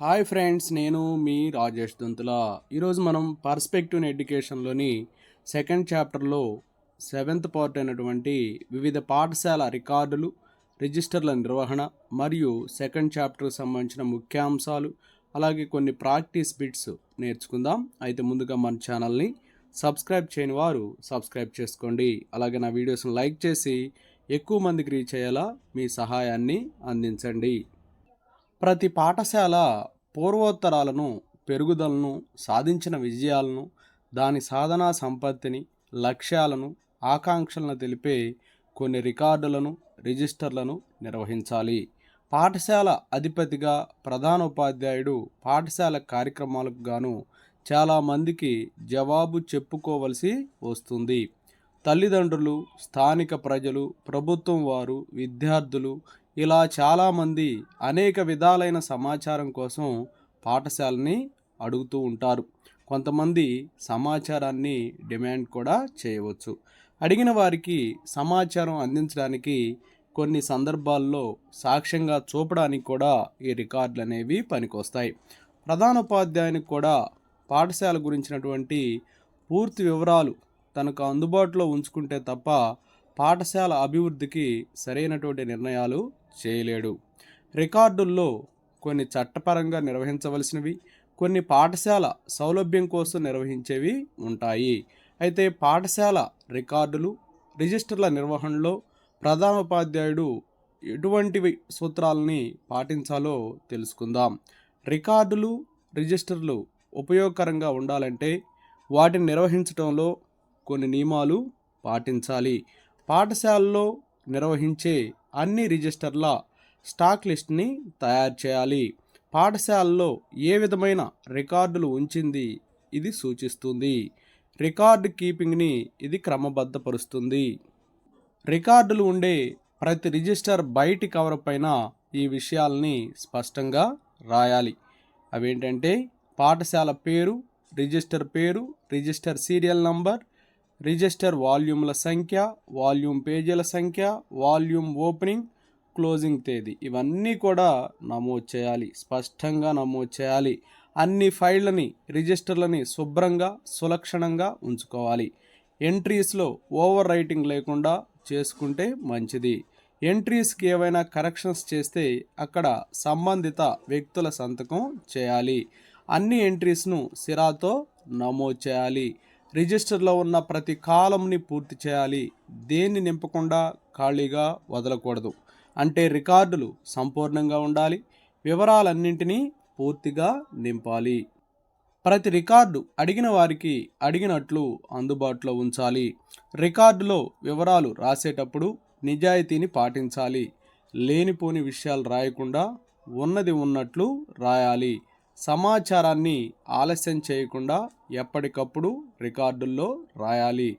Hi friends నేను మీ రాజేష్ దొంతుల. ఈరోజు మనం పర్స్పెక్టివ్ ఎడ్యుకేషన్లోని సెకండ్ చాప్టర్లో సెవెంత్ పార్ట్ అయినటువంటి వివిధ పాఠశాల రికార్డులు రిజిస్టర్ల నిర్వహణ మరియు సెకండ్ చాప్టర్కి సంబంధించిన ముఖ్యాంశాలు అలాగే కొన్ని ప్రాక్టీస్ బిట్స్ నేర్చుకుందాం. అయితే ముందుగా మన ఛానల్ని సబ్స్క్రైబ్ చేయని వారు సబ్స్క్రైబ్ చేసుకోండి. అలాగే నా వీడియోస్ని లైక్ చేసి ఎక్కువ మందికి రీచ్ అయ్యేలా మీ సహాయాన్ని అందించండి. ప్రతి పాఠశాల పూర్వోత్తరాలను పెరుగుదలను సాధించిన విజయాలను దాని సాధనా సంపత్తిని లక్ష్యాలను ఆకాంక్షలను తెలిపే కొన్ని రికార్డులను రిజిస్టర్లను నిర్వహించాలి. పాఠశాల అధిపతిగా ప్రధానోపాధ్యాయుడు పాఠశాల కార్యక్రమాలకు గాను చాలామందికి జవాబు చెప్పుకోవలసి వస్తుంది. తల్లిదండ్రులు స్థానిక ప్రజలు ప్రభుత్వం వారు విద్యార్థులు ఇలా చాలామంది అనేక విధాలైన సమాచారం కోసం పాఠశాలని అడుగుతూ ఉంటారు. కొంతమంది సమాచారాన్ని డిమాండ్ కూడా చేయవచ్చు. అడిగిన వారికి సమాచారం అందించడానికి కొన్ని సందర్భాల్లో సాక్ష్యంగా చూపడానికి కూడా ఈ రికార్డులు అనేవి పనికొస్తాయి. ప్రధానోపాధ్యాయునికి కూడా పాఠశాల గురించినటువంటి పూర్తి వివరాలు తనకు అందుబాటులో ఉంచుకుంటే తప్ప పాఠశాల అభివృద్ధికి సరైనటువంటి నిర్ణయాలు చేయలేడు. రికార్డుల్లో కొన్ని చట్టపరంగా నిర్వహించవలసినవి కొన్ని పాఠశాల సౌలభ్యం కోసం నిర్వహించేవి ఉంటాయి. అయితే పాఠశాల రికార్డులు రిజిస్టర్ల నిర్వహణలో ప్రధానోపాధ్యాయుడు ఎటువంటి సూత్రాలని పాటించాలో తెలుసుకుందాం. రికార్డులు రిజిస్టర్లు ఉపయోగకరంగా ఉండాలంటే వాటిని నిర్వహించడంలో కొన్ని నియమాలు పాటించాలి. పాఠశాలలో నిర్వహించే అన్ని రిజిస్టర్ల స్టాక్ లిస్ట్ని తయారు చేయాలి. పాఠశాలలో ఏ విధమైన రికార్డులు ఉంచింది ఇది సూచిస్తుంది. రికార్డు కీపింగ్ని ఇది క్రమబద్ధపరుస్తుంది. రికార్డులు ఉండే ప్రతి రిజిస్టర్ బయటి కవర్ పైన ఈ విషయాల్ని స్పష్టంగా రాయాలి. అవేంటంటే పాఠశాల పేరు రిజిస్టర్ పేరు రిజిస్టర్ సీరియల్ నంబర్ రిజిస్టర్ వాల్యూమ్ల సంఖ్య వాల్యూమ్ పేజీల సంఖ్య వాల్యూమ్ ఓపెనింగ్ క్లోజింగ్ తేదీ. ఇవన్నీ కూడా నమోదు చేయాలి. స్పష్టంగా నమోదు చేయాలి. అన్ని ఫైళ్ళని రిజిస్టర్లని శుభ్రంగా సులక్షణంగా ఉంచుకోవాలి. ఎంట్రీస్లో ఓవర్ రైటింగ్ లేకుండా చేసుకుంటే మంచిది. ఎంట్రీస్కి ఏవైనా కరెక్షన్స్ చేస్తే అక్కడ సంబంధిత వ్యక్తుల సంతకం చేయాలి. అన్ని ఎంట్రీస్ను సిరాతో నమోదు చేయాలి. రిజిస్టర్లో ఉన్న ప్రతి కాలంని పూర్తి చేయాలి. దేన్ని నింపకుండా ఖాళీగా వదలకూడదు. అంటే రికార్డులు సంపూర్ణంగా ఉండాలి. వివరాలన్నింటినీ పూర్తిగా నింపాలి. ప్రతి రికార్డు అడిగిన వారికి అడిగినట్లు అందుబాటులో ఉంచాలి. రికార్డులో వివరాలు రాసేటప్పుడు నిజాయితీని పాటించాలి. లేనిపోని విషయాలు రాయకుండా ఉన్నది ఉన్నట్లు రాయాలి. సమాచారాన్ని ఆలస్యం చేయకుండా ఎప్పటికప్పుడు రికార్డుల్లో రాయాలి.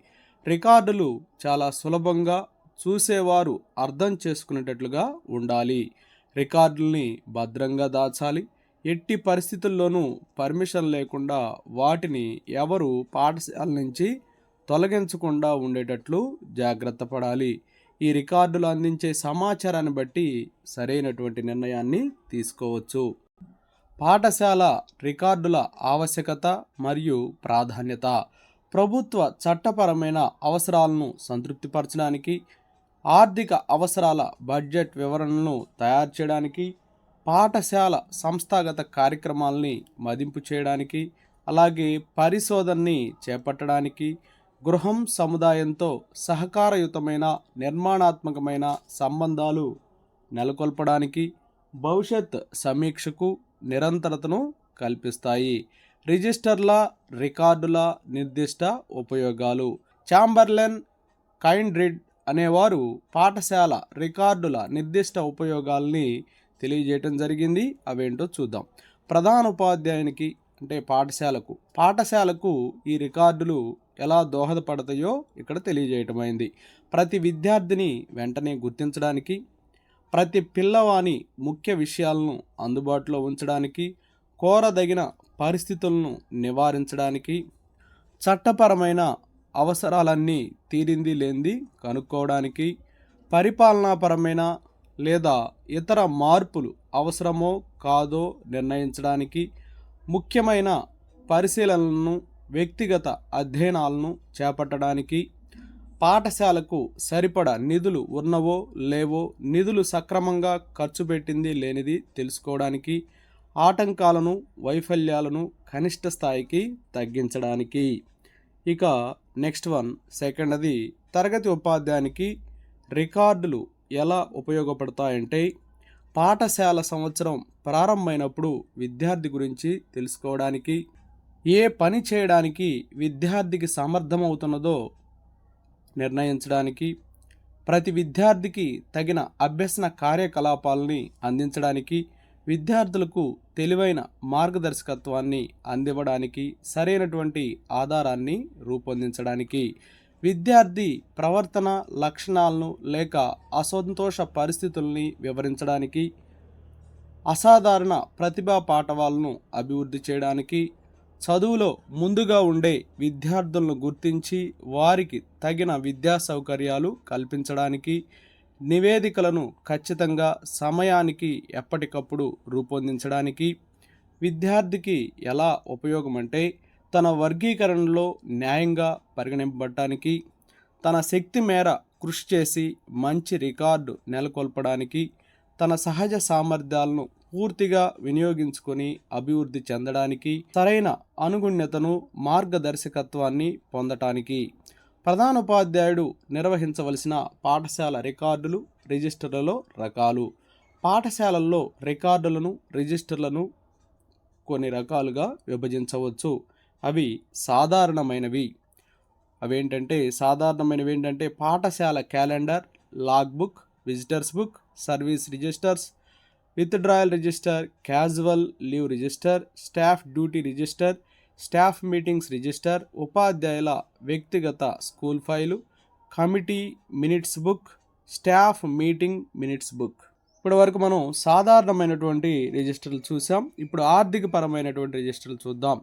రికార్డులు చాలా సులభంగా చూసేవారు అర్థం చేసుకునేటట్లుగా ఉండాలి. రికార్డుల్ని భద్రంగా దాచాలి. ఎట్టి పరిస్థితుల్లోనూ పర్మిషన్ లేకుండా వాటిని ఎవరు పాఠశాల నుంచి తొలగించకుండా ఉండేటట్లు జాగ్రత్త పడాలి. ఈ రికార్డులు అందించే సమాచారాన్ని బట్టి సరైనటువంటి నిర్ణయాన్ని తీసుకోవచ్చు. పాఠశాల రికార్డుల ఆవశ్యకత మరియు ప్రాధాన్యత ప్రభుత్వ చట్టపరమైన అవసరాలను సంతృప్తిపరచడానికి ఆర్థిక అవసరాల బడ్జెట్ వివరణను తయారు చేయడానికి పాఠశాల సంస్థాగత కార్యక్రమాల్ని మదింపు చేయడానికి అలాగే పరిశోధనని చేపట్టడానికి గృహం సముదాయంతో సహకారయుతమైన నిర్మాణాత్మకమైన సంబంధాలు నెలకొల్పడానికి భవిష్యత్ సమీక్షకు నిరంతరతను కల్పిస్తాయి. రిజిస్టర్ల రికార్డుల నిర్దిష్ట ఉపయోగాలు. చాంబర్లెన్ కైండ్రిడ్ అనేవారు పాఠశాల రికార్డుల నిర్దిష్ట ఉపయోగాల్ని తెలియజేయటం జరిగింది. అవేంటో చూద్దాం. ప్రధాన ఉపాధ్యాయునికి అంటే పాఠశాలకు. పాఠశాలకు ఈ రికార్డులు ఎలా దోహదపడతాయో ఇక్కడ తెలియజేయటమైంది. ప్రతి విద్యార్థిని వెంటనే గుర్తించడానికి ప్రతి పిల్లవాని ముఖ్య విషయాలను అందుబాటులో ఉంచడానికి కోరదగిన పరిస్థితులను నివారించడానికి చట్టపరమైన అవసరాలన్నీ తీరింది లేనిది కనుక్కోవడానికి పరిపాలనాపరమైన లేదా ఇతర మార్పులు అవసరమో కాదో నిర్ణయించడానికి ముఖ్యమైన పరిశీలనలను వ్యక్తిగత అధ్యయనాలను చేపట్టడానికి పాఠశాలకు సరిపడ నిధులు ఉన్నవో లేవో నిధులు సక్రమంగా ఖర్చు పెట్టింది లేనిది తెలుసుకోవడానికి ఆటంకాలను వైఫల్యాలను కనిష్ట స్థాయికి తగ్గించడానికి. ఇక నెక్స్ట్ వన్ సెకండ్ అది తరగతి ఉపాధ్యాయునికి రికార్డులు ఎలా ఉపయోగపడతాయంటే పాఠశాల సంవత్సరం ప్రారంభమైనప్పుడు విద్యార్థి గురించి తెలుసుకోవడానికి ఏ పని చేయడానికి విద్యార్థికి సమర్థమవుతున్నదో నిర్ణయించడానికి ప్రతి విద్యార్థికి తగిన అభ్యసన కార్యకలాపాలని అందించడానికి విద్యార్థులకు తెలివైన మార్గదర్శకత్వాన్ని అందివ్వడానికి సరైనటువంటి ఆధారాన్ని రూపొందించడానికి విద్యార్థి ప్రవర్తన లక్షణాలను లేక అసంతోష పరిస్థితుల్ని వివరించడానికి అసాధారణ ప్రతిభా పాఠవాలను అభివృద్ధి చేయడానికి చదువులో ముందుగా ఉండే విద్యార్థులను గుర్తించి వారికి తగిన విద్యా సౌకర్యాలు కల్పించడానికి నివేదికలను ఖచ్చితంగా సమయానికి ఎప్పటికప్పుడు రూపొందించడానికి విద్యార్థికి ఎలా ఉపయోగం అంటే తన వర్గీకరణలో న్యాయంగా పరిగణింపబడటానికి తన శక్తి మేర కృషి చేసి మంచి రికార్డు నెలకొల్పడానికి తన సహజ సామర్థ్యాలను పూర్తిగా వినియోగించుకొని అభివృద్ధి చెందడానికి సరైన అనుగుణ్యతను మార్గదర్శకత్వాన్ని పొందటానికి ప్రధానోపాధ్యాయుడు నిర్వహించవలసిన పాఠశాల రికార్డులు రిజిస్టర్లలో రకాలు. పాఠశాలల్లో రికార్డులను రిజిస్టర్లను కొన్ని రకాలుగా విభజించవచ్చు. అవి సాధారణమైనవి. అవేంటంటే సాధారణమైనవి ఏంటంటే పాఠశాల calendar log book visitors book service registers withdrawal register casual leave register staff duty register staff meetings register ఉపాధ్యాయుల వ్యక్తిగత school file committee minutes book staff meeting minutes book ఇప్పటి వరకు మనం సాధారణమైనటువంటి రిజిస్టర్లు చూసాం. ఇప్పుడు ఆర్థిక పరమైనటువంటి రిజిస్టర్లు చూద్దాం.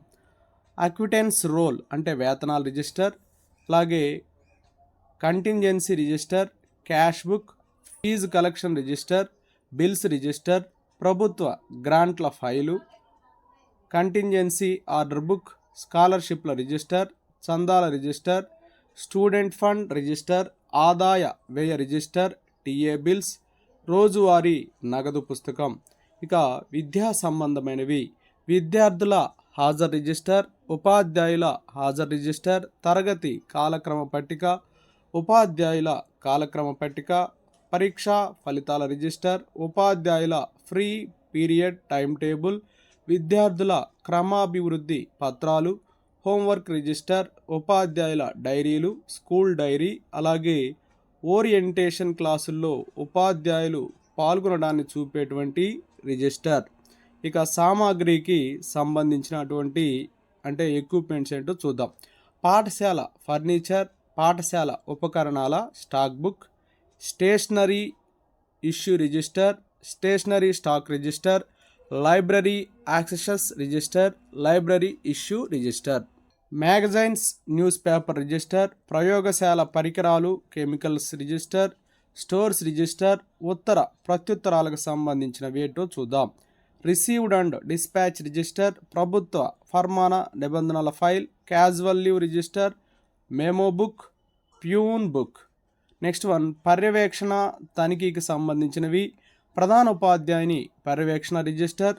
అక్విటెన్స్ రోల్ అంటే వేతనాల రిజిస్టర్ అలాగే contingency register cash book fee collection register bills register ప్రభుత్వ గ్రాంట్ల ఫైలు కంటింజెన్సీ ఆర్డర్ బుక్ స్కాలర్షిప్ల రిజిస్టర్ చందాల రిజిస్టర్ స్టూడెంట్ ఫండ్ రిజిస్టర్ ఆదాయ వ్యయ రిజిస్టర్ టీఏ బిల్స్ రోజువారీ నగదు పుస్తకం. ఇక విద్యా సంబంధమైనవి. విద్యార్థుల హాజరు రిజిస్టర్ ఉపాధ్యాయుల హాజరు రిజిస్టర్ తరగతి కాలక్రమ పట్టిక ఉపాధ్యాయుల కాలక్రమ పట్టిక పరీక్షా ఫలితాల రిజిస్టర్ ఉపాధ్యాయుల ఫ్రీ పీరియడ్ టైం టేబుల్ విద్యార్థుల క్రమాభివృద్ధి పత్రాలు హోంవర్క్ రిజిస్టర్ ఉపాధ్యాయుల డైరీలు స్కూల్ డైరీ అలాగే ఓరియంటేషన్ క్లాసుల్లో ఉపాధ్యాయులు పాల్గొనడాన్ని చూపేటువంటి రిజిస్టర్. ఇక సామాగ్రికి సంబంధించినటువంటి అంటే ఎక్విప్మెంట్స్ ఏంటో చూద్దాం. పాఠశాల ఫర్నిచర్ పాఠశాల ఉపకరణాల stock book stationery issue register stationery stock register library accessions register library issue register. Magazines newspaper register ప్రయోగశాల పరికరాలు కెమికల్స్ రిజిస్టర్ స్టోర్స్ రిజిస్టర్ ఉత్తర ప్రత్యుత్తరాలకు సంబంధించిన వేటో చూద్దాం. రిసీవ్డ్ అండ్ డిస్పాచ్ రిజిస్టర్ ప్రభుత్వ ఫర్మానా నిబంధనల file casual leave register memo book peon book. Next one పర్యవేక్షణ తనిఖీకి సంబంధించినవి. ప్రధాన ఉపాధ్యాయుని పర్యవేక్షణ register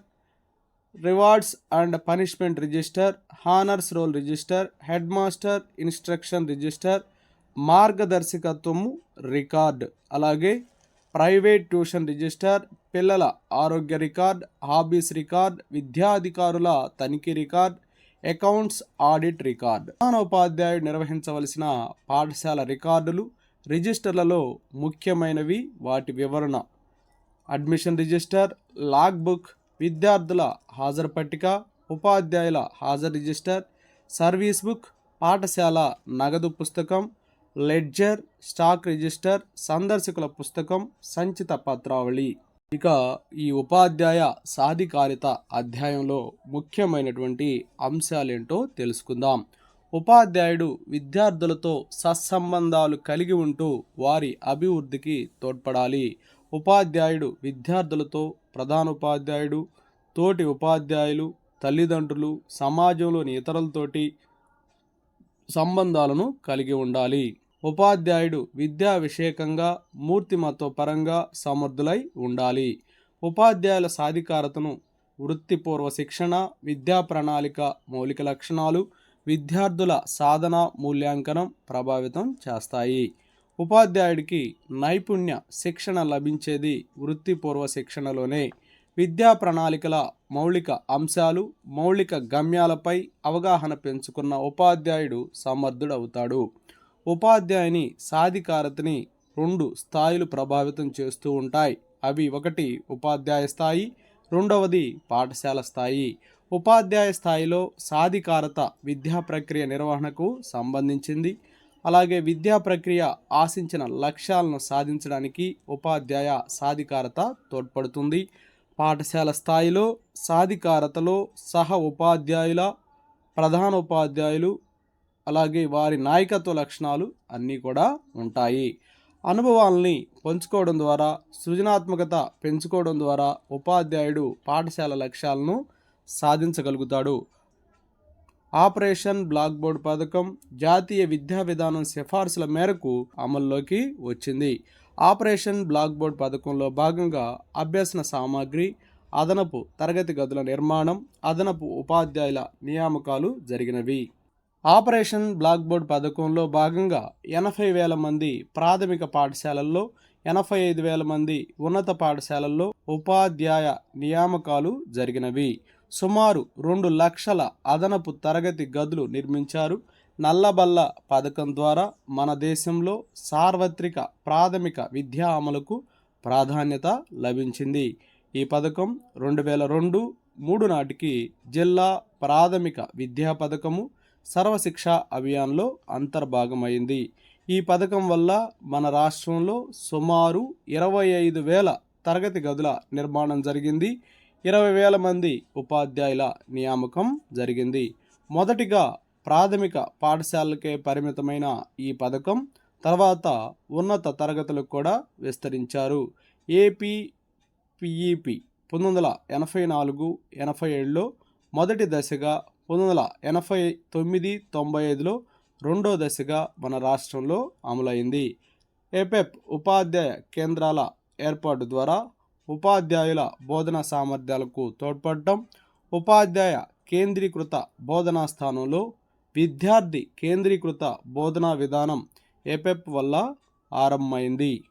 rewards and punishment register honours roll register head master instruction register మార్గదర్శకత్వము record. అలాగే ప్రైవేట్ ట్యూషన్ రిజిస్టర్ పిల్లల ఆరోగ్య రికార్డ్ హాబీస్ రికార్డ్ విద్యాధికారుల తనిఖీ రికార్డ్ అకౌంట్స్ ఆడిట్ రికార్డ్. ప్రధానోపాధ్యాయుడు నిర్వహించవలసిన పాఠశాల రికార్డులు రిజిస్టర్లలో ముఖ్యమైనవి వాటి వివరణ. అడ్మిషన్ రిజిస్టర్ లాగ్ బుక్ విద్యార్థుల హాజరు పట్టిక ఉపాధ్యాయుల హాజరు రిజిస్టర్ సర్వీస్ బుక్ పాఠశాల నగదు పుస్తకం లెడ్జర్ స్టాక్ రిజిస్టర్ సందర్శకుల పుస్తకం సంచిత పత్రావళి. ఇక ఈ ఉపాధ్యాయ సాధికారిత అధ్యాయంలో ముఖ్యమైనటువంటి అంశాలేంటో తెలుసుకుందాం. ఉపాధ్యాయుడు విద్యార్థులతో సత్సంబంధాలు కలిగి ఉంటూ వారి అభివృద్ధికి తోడ్పడాలి. ఉపాధ్యాయుడు విద్యార్థులతో ప్రధానోపాధ్యాయుడు తోటి ఉపాధ్యాయులు తల్లిదండ్రులు సమాజంలోని ఇతరులతోటి సంబంధాలను కలిగి ఉండాలి. ఉపాధ్యాయుడు విద్యా విషయకంగా మూర్తిమత్వ పరంగా సమర్థులై ఉండాలి. ఉపాధ్యాయుల సాధికారతను వృత్తిపూర్వ శిక్షణ విద్యా ప్రణాళిక మౌలిక లక్షణాలు విద్యార్థుల సాధన మూల్యాంకనం ప్రభావితం చేస్తాయి. ఉపాధ్యాయుడికి నైపుణ్య శిక్షణ లభించేది వృత్తిపూర్వ శిక్షణలోనే. విద్యా ప్రణాళికల మౌలిక అంశాలు మౌలిక గమ్యాలపై అవగాహన పెంచుకున్న ఉపాధ్యాయుడు సమర్థుడవుతాడు. ఉపాధ్యాయుని సాధికారతని రెండు స్థాయిలు ప్రభావితం చేస్తూ ఉంటాయి. అవి ఒకటి ఉపాధ్యాయ స్థాయి రెండవది పాఠశాల స్థాయి. ఉపాధ్యాయ స్థాయిలో సాధికారత విద్యా ప్రక్రియ నిర్వహణకు సంబంధించింది. అలాగే విద్యా ప్రక్రియ ఆశించిన లక్ష్యాలను సాధించడానికి ఉపాధ్యాయ సాధికారత తోడ్పడుతుంది. పాఠశాల స్థాయిలో సాధికారతలో సహ ఉపాధ్యాయుల ప్రధాన ఉపాధ్యాయులు అలాగే వారి నాయకత్వ లక్షణాలు అన్నీ కూడా ఉంటాయి. అనుభవాల్ని పంచుకోవడం ద్వారా సృజనాత్మకత పెంచుకోవడం ద్వారా ఉపాధ్యాయుడు పాఠశాల లక్ష్యాలను సాధించగలుగుతాడు. ఆపరేషన్ బ్లాక్ బోర్డ్ పథకం జాతీయ విద్యా విధానం సిఫార్సుల మేరకు అమల్లోకి వచ్చింది. ఆపరేషన్ బ్లాక్ బోర్డ్ పథకంలో భాగంగా అభ్యసన సామాగ్రి అదనపు తరగతి గదుల నిర్మాణం అదనపు ఉపాధ్యాయుల నియామకాలు జరిగినవి. ఆపరేషన్ బ్లాక్ బోర్డ్ పథకంలో భాగంగా ఎనభై వేల మంది ప్రాథమిక పాఠశాలల్లో ఎనభై ఐదు వేల మంది ఉన్నత పాఠశాలల్లో ఉపాధ్యాయ నియామకాలు జరిగినవి. సుమారు రెండు లక్షల అదనపు తరగతి గదులు నిర్మించారు. నల్లబల్ల పథకం ద్వారా మన దేశంలో సార్వత్రిక ప్రాథమిక విద్యా అమలుకు ప్రాధాన్యత లభించింది. ఈ పథకం రెండు వేల రెండు మూడు నాటికి జిల్లా ప్రాథమిక విద్యా పథకము సర్వశిక్ష అభియాన్లో అంతర్భాగమైంది. ఈ పథకం వల్ల మన రాష్ట్రంలో సుమారు ఇరవై ఐదు వేల తరగతి గదుల నిర్మాణం జరిగింది. ఇరవై వేల మంది ఉపాధ్యాయుల నియామకం జరిగింది. మొదటిగా ప్రాథమిక పాఠశాలకే పరిమితమైన ఈ పథకం తర్వాత ఉన్నత తరగతులకు కూడా విస్తరించారు. ఏపీ పిఈపి పంతొమ్మిది వందల ఎనభై నాలుగు ఎనభై ఏడులో మొదటి దశగా పంతొమ్మిది వందల ఎనభై తొమ్మిది తొంభై ఐదులో రెండో దశగా మన రాష్ట్రంలో అమలైంది. ఏపెప్ ఉపాధ్యాయ కేంద్రాల ఏర్పాటు ద్వారా ఉపాధ్యాయుల బోధనా సామర్థ్యాలకు తోడ్పడటం ఉపాధ్యాయ కేంద్రీకృత బోధనా స్థానంలో విద్యార్థి కేంద్రీకృత బోధనా విధానం ఏపెప్ వల్ల ఆరంభమైంది.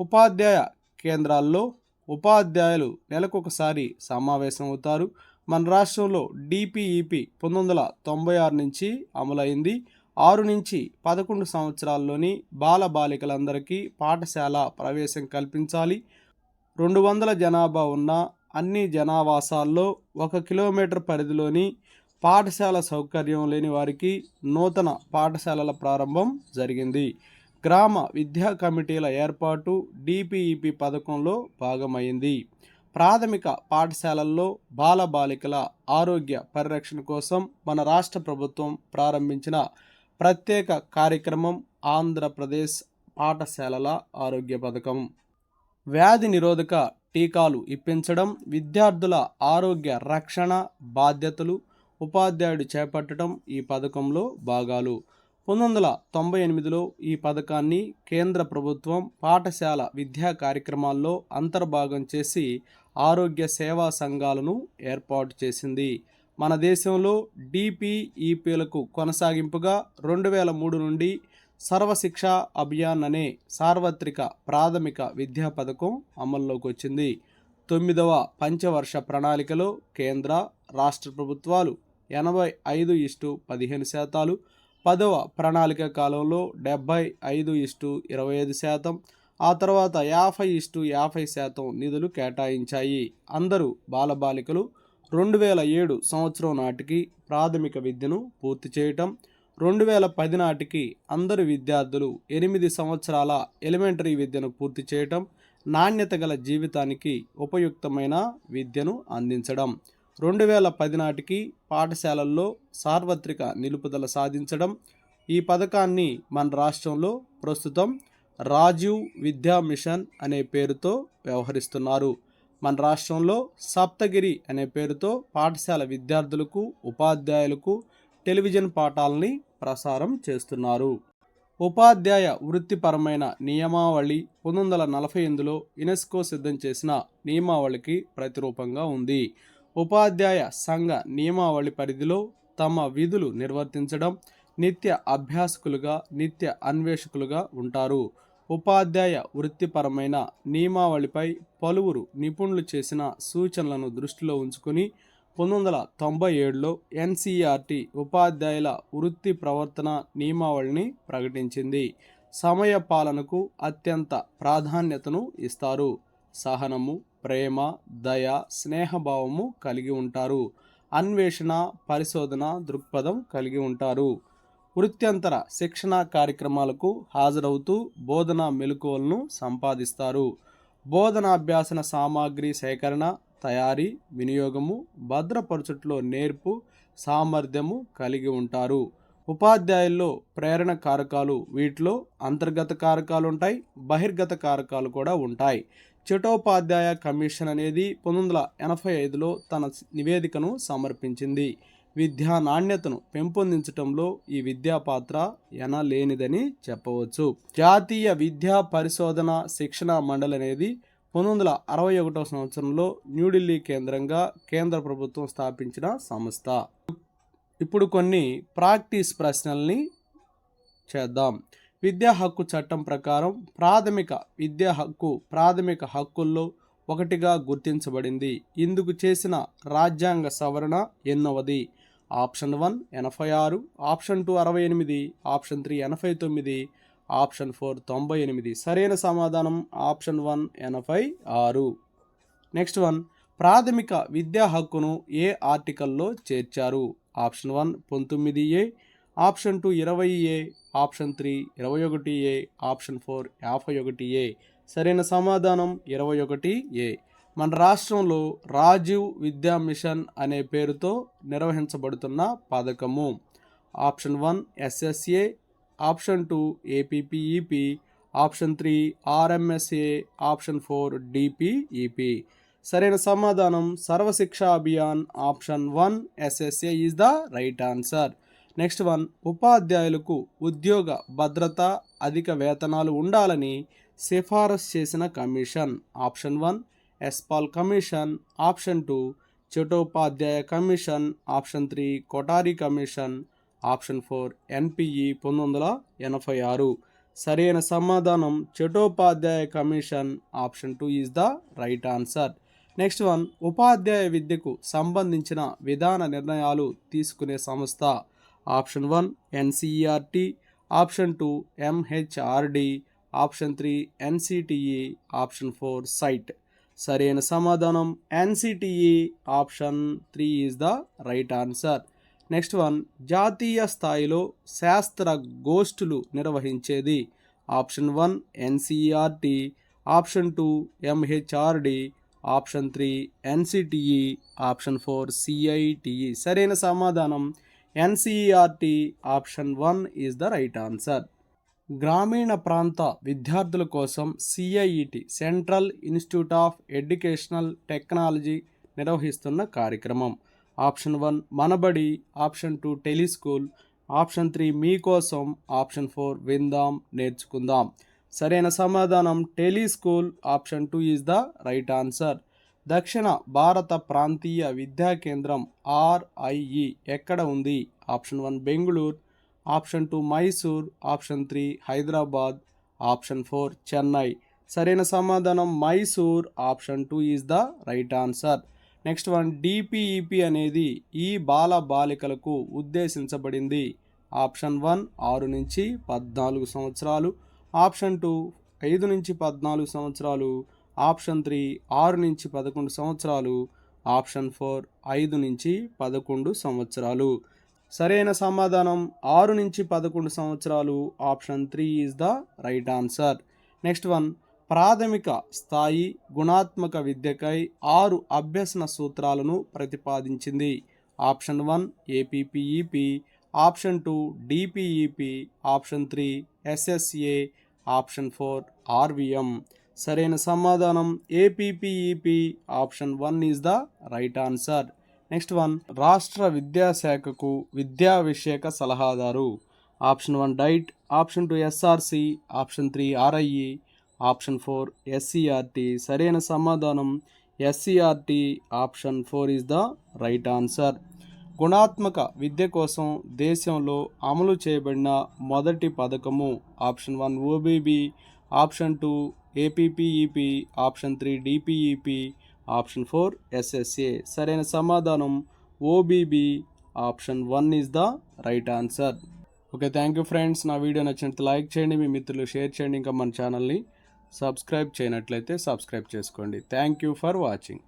ఉపాధ్యాయ కేంద్రాల్లో ఉపాధ్యాయులు నెలకొకసారి సమావేశం అవుతారు మన రాష్ట్రంలో డిపిఈపి పంతొమ్మిది వందల తొంభై ఆరు నుంచి అమలైంది. ఆరు నుంచి పదకొండు సంవత్సరాల్లోని బాల బాలికలందరికీ పాఠశాల ప్రవేశం కల్పించాలి. రెండు వందల జనాభా ఉన్న అన్ని జనావాసాల్లో ఒక కిలోమీటర్ పరిధిలోని పాఠశాల సౌకర్యం లేని వారికి నూతన పాఠశాలల ప్రారంభం జరిగింది. గ్రామ విద్యా కమిటీల ఏర్పాటు డిపిఈపి పథకంలో భాగమైంది. ప్రాథమిక పాఠశాలల్లో బాలబాలికల ఆరోగ్య పరిరక్షణ కోసం మన రాష్ట్ర ప్రభుత్వం ప్రారంభించిన ప్రత్యేక కార్యక్రమం ఆంధ్రప్రదేశ్ పాఠశాలల ఆరోగ్య పథకం. వ్యాధి నిరోధక టీకాలు ఇప్పించడం విద్యార్థుల ఆరోగ్య రక్షణ బాధ్యతలు ఉపాధ్యాయుడు చేపట్టడం ఈ పథకంలో భాగాలు. పంతొమ్మిది వందల తొంభై ఎనిమిదిలో ఈ పథకాన్ని కేంద్ర ప్రభుత్వం పాఠశాల విద్యా కార్యక్రమాల్లో అంతర్భాగం చేసి ఆరోగ్య సేవా సంఘాలను ఏర్పాటు చేసింది. మన దేశంలో డిపిఈపిలకు కొనసాగింపుగా రెండు వేల మూడు నుండి సర్వశిక్ష అభియాన్ అనే సార్వత్రిక ప్రాథమిక విద్యా పథకం అమల్లోకి వచ్చింది తొమ్మిదవ పంచవర్ష ప్రణాళికలో కేంద్ర రాష్ట్ర ప్రభుత్వాలు ఎనభై ఐదు ఇస్టు పదిహేను శాతాలు పదవ ప్రణాళిక కాలంలో డెబ్భై ఐదు ఇస్టు ఇరవై ఐదు శాతం ఆ తర్వాత యాభై ఇస్టు యాభై శాతం నిధులు కేటాయించాయి. అందరూ బాలబాలికలు రెండు వేల ఏడు సంవత్సరం నాటికి ప్రాథమిక విద్యను పూర్తి చేయటం రెండు వేల పది నాటికి అందరు విద్యార్థులు ఎనిమిది సంవత్సరాల ఎలిమెంటరీ విద్యను పూర్తి చేయటం నాణ్యత గల జీవితానికి ఉపయుక్తమైన విద్యను అందించడం. రెండు వేల పది నాటికి పాఠశాలల్లో సార్వత్రిక నిలుపుదల సాధించడం. ఈ పథకాన్ని మన రాష్ట్రంలో ప్రస్తుతం రాజీవ్ విద్యా మిషన్ అనే పేరుతో వ్యవహరిస్తున్నారు. మన రాష్ట్రంలో సప్తగిరి అనే పేరుతో పాఠశాల విద్యార్థులకు ఉపాధ్యాయులకు టెలివిజన్ పాఠాలని ప్రసారం చేస్తున్నారు. ఉపాధ్యాయ వృత్తిపరమైన నియమావళి పంతొమ్మిది వందల నలభై ఎనిమిదిలో యునెస్కో సిద్ధం చేసిన నియమావళికి ప్రతిరూపంగా ఉంది. ఉపాధ్యాయ సంఘ నియమావళి పరిధిలో తమ విధులు నిర్వర్తించడం నిత్య అభ్యాసకులుగా నిత్య అన్వేషకులుగా ఉంటారు. ఉపాధ్యాయ వృత్తిపరమైన నియమావళిపై పలువురు నిపుణులు చేసిన సూచనలను దృష్టిలో ఉంచుకుని పంతొమ్మిది వందల తొంభై ఏడులో ఎన్సీఆర్టీ ఉపాధ్యాయుల వృత్తి ప్రవర్తన నియమావళిని ప్రకటించింది. సమయ పాలనకు అత్యంత ప్రాధాన్యతను ఇస్తారు. సహనము ప్రేమ దయ స్నేహభావము కలిగి ఉంటారు. అన్వేషణ పరిశోధన దృక్పథం కలిగి ఉంటారు. వృత్యంతర శిక్షణ కార్యక్రమాలకు హాజరవుతూ బోధనా మెలకువలను సంపాదిస్తారు. బోధనాభ్యాసన సామాగ్రి సేకరణ తయారీ వినియోగము భద్రపరచుట్లో నేర్పు సామర్థ్యము కలిగి ఉంటారు. ఉపాధ్యాయుల్లో ప్రేరణ కారకాలు వీటిలో అంతర్గత కారకాలు ఉంటాయి బహిర్గత కారకాలు కూడా ఉంటాయి. చటోపాధ్యాయ కమిషన్ అనేది పంతొమ్మిది వందల ఎనభై ఐదులో తన నివేదికను సమర్పించింది. విద్యా నాణ్యతను పెంపొందించడంలో ఈ విద్యా పాత్ర ఎనలేనిదని చెప్పవచ్చు. జాతీయ విద్యా పరిశోధన శిక్షణ మండలి అనేది పంతొమ్మిది వందల అరవై ఒకటో సంవత్సరంలో న్యూఢిల్లీ కేంద్రంగా కేంద్ర ప్రభుత్వం స్థాపించిన సంస్థ. ఇప్పుడు కొన్ని ప్రాక్టీస్ ప్రశ్నల్ని చేద్దాం. విద్యా హక్కు చట్టం ప్రకారం ప్రాథమిక విద్యా హక్కు ప్రాథమిక హక్కుల్లో ఒకటిగా గుర్తించబడింది. ఇందుకు చేసిన రాజ్యాంగ సవరణ ఎన్నవది? ఆప్షన్ వన్ ఎనభై ఆరు ఆప్షన్ టూ అరవై ఎనిమిది ఆప్షన్ త్రీ ఎనభై తొమ్మిది ఆప్షన్ ఫోర్ తొంభై ఎనిమిది. సరైన సమాధానం ఆప్షన్ వన్ ఎనభై ఆరు. నెక్స్ట్ వన్ ప్రాథమిక విద్యా హక్కును ఏ ఆర్టికల్లో చేర్చారు? ఆప్షన్ వన్ పంతొమ్మిది ఏ ఆప్షన్ టూ ఇరవై ఏ ఆప్షన్ త్రీ ఇరవై ఒకటి ఏ ఆప్షన్ ఫోర్ యాభై ఒకటి ఏ. సరైన సమాధానం ఇరవై ఒకటి ఏ. మన రాష్ట్రంలో రాజీవ్ విద్యా మిషన్ అనే పేరుతో నిర్వహించబడుతున్న పథకము. Option one SSA option two APPEP option three RMSA. Option four DPEP సరైన సమాధానం Sarvashiksha Abhiyan. Option one SSA is the right answer. Next one ఉపాధ్యాయులకు ఉద్యోగ భద్రత అధిక వేతనాలు ఉండాలని సిఫారసు చేసిన commission. Option one Yashpal commission. Option two Chattopadhyay commission. Option three Kothari commission. Option four NPE పంతొమ్మిది వందల ఎనభై ఆరు. సరైన సమాధానం Chattopadhyay commission option two is the right answer. Next one ఉపాధ్యాయ విద్యకు సంబంధించిన విధాన నిర్ణయాలు తీసుకునే సంస్థ. Option one NCERT. Option two MHRD. Option three NCTE. Option four CIET. సరైన సమాధానం NCTE. Option three is the right answer. Next one జాతీయ స్థాయిలో శాస్త్ర గోష్ఠులు నిర్వహించేది. Option one NCERT option two MHRD option three NCTE option four CITE సరైన సమాధానం NCERT option one is the right answer. గ్రామీణ ప్రాంత విద్యార్థుల కోసం CIET central institute of educational technology నిర్వహిస్తున్న కార్యక్రమం. Option one Manabadi option two teleschool option three మీకోసం option four విందాం నేర్చుకుందాం. సరైన సమాధానం teleschool option two is the right answer. దక్షిణ భారత ప్రాంతీయ విద్యా కేంద్రం ఆర్ఐఈ ఎక్కడ ఉంది? Option one Bengaluru option two Mysore option three Hyderabad option four Chennai. సరైన సమాధానం Mysore option two is the right answer. Next one DPEP అనేది ఈ బాల బాలికలకు ఉద్దేశించబడింది. ఆప్షన్ వన్ ఆరు నుంచి పద్నాలుగు సంవత్సరాలు ఆప్షన్ టూ ఐదు నుంచి పద్నాలుగు సంవత్సరాలు ఆప్షన్ త్రీ ఆరు నుంచి పదకొండు సంవత్సరాలు ఆప్షన్ ఫోర్ ఐదు నుంచి పదకొండు సంవత్సరాలు. సరైన సమాధానం ఆరు నుంచి పదకొండు సంవత్సరాలు option three is the right answer. Next one ప్రాథమిక స్థాయి గుణాత్మక విద్యకై ఆరు అభ్యసన సూత్రాలను ప్రతిపాదించింది. Option one APPEP option two DPEP option three SSA option four RVM సరైన సమాధానం APPEP option one is the right answer. Next one రాష్ట్ర విద్యాశాఖకు విద్యా విషయక సలహాదారు. Option one DIET option two SRC option three RIE option four SCRT సరైన సమాధానం SCRT option four is the right answer. గుణాత్మక విద్య కోసం దేశంలో అమలు చేయబడిన మొదటి పథకము option one OBB option two APPEP option three DPEP option four SSA సరైన సమాధానం OBB option one is the right answer. Okay thank you friends. నా వీడియో నచ్చినట్టు లైక్ చేయండి మీ మిత్రులు షేర్ చేయండి ఇంకా మన ఛానల్ని సబ్స్క్రైబ్ చేయనట్లయితే సబ్స్క్రైబ్ చేసుకోండి. Thank you for watching